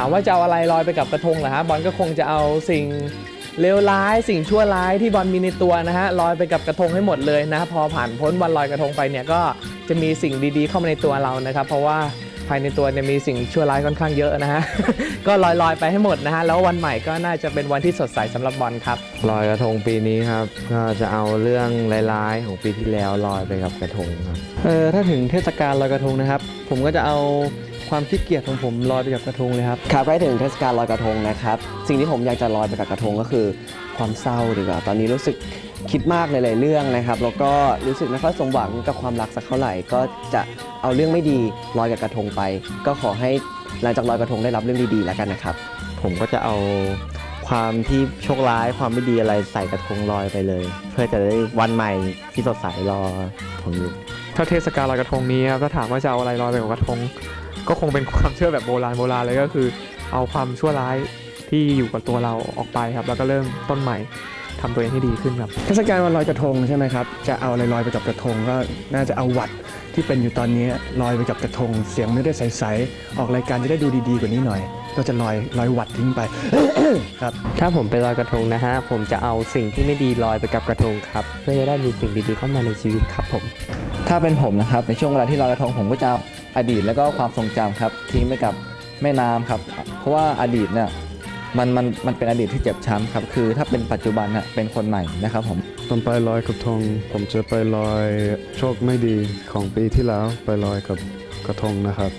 ามว่าจะเอาอะไรลอยไปกับกระทงเหรอฮะบอลก็คงจะเอาสิ่งเลวร้ายสิ่งชั่วร้ายที่บอลมีในตัวนะฮะลอยไปกับกระทงให้หมดเลยนะพอผ่านพ้นวันลอยกระทงไปเนี่ยก็จะมีสิ่งดีๆเข้ามาในตัวเรานะครับเพราะว่าภายในตัวเนี่ยมีสิ่งชั่วร้ายค่อนข้างเยอะนะฮะ ก็ลอยๆไปให้หมดนะฮะ แล้ววันใหม่ก็น่าจะเป็นวันที่สดใสสำหรับบอลครับลอยกระทงปีนี้ครับ ก็จะเอาเรื่องร้ายๆของปีที่แล้วลอยไปกับกระทงครับ เออถ้าถึงเทศกาลลอยกระทงนะครับ ผมก็จะเอา ความขี้เกียจของผมลอยไปกับกระทงเลยครับ ครับใกล้ถึงเทศกาลลอยกระทงนะครับ สิ่งที่ผมอยากจะลอยไปกับกระทงก็คือ ความเศร้าดีกว่า ตอนนี้รู้สึกคิดมากหลายๆเรื่องนะครับ แล้วก็รู้สึกไม่ค่อยสมหวังกับความรักสักเท่าไหร่ ก็จะเอาเรื่องไม่ดีลอยกับกระทงไป ก็ขอให้หลังจากลอยกระทงได้รับเรื่องดีๆแล้วกันนะครับ ผมก็จะเอาความที่โชคร้ายความไม่ดีอะไรใส่กระทงลอยไปเลย เพื่อจะได้วันใหม่ที่สดใสรอผมอยู่ถ้าเทศกาลลอยกระทงนี้ครับถ้าถามว่าจะเอาอะไรลอยไปกับกระทง ก็คงเป็นความเชื่อแบบโบราณโบราณเลยก็คือ เอาความชั่วร้ายที่อยู่กับตัวเราออกไปครับ แล้วก็เริ่มต้นใหม่ทำตัวเองให้ดีขึ้นครับเทศกาลวันลอยกระทงใช่ไหมครับ จะเอาอะไรลอยไปกับกระทง ก็น่าจะเอาหวัดที่เป็นอยู่ตอนนี้ลอยไปกับกระทง เสียงไม่ได้ใสๆออกรายการจะได้ดูดีๆกว่านี้หน่อย ก็จะลอยลอยหวัดทิ้งไปครับ ถ้าผมไปลอยกระทงนะฮะผมจะเอาสิ่งที่ไม่ดีลอยไปกับกระทงครับเพื่อจะได้มีสิ่งดีๆเข้ามาในชีวิตครับผม ถ้าเป็นผมนะครับในช่วงเวลาที่ลอยกระทงผมก็จะเอดีตแล้วก็ความทรงจำครับ ทิ้งไปกับแม่น้ำครับ เพราะว่าอดีตเนี่ยมันมันมันเป็นอดีตที่เจ็บช้ำครับ คือถ้าเป็นปัจจุบันน่ะเป็นคนใหม่นะครับผม ตอนไปลอยกระทง ผมจะไปลอยโชคไม่ดีของปีที่แล้วไปลอยกับกระทงนะครับ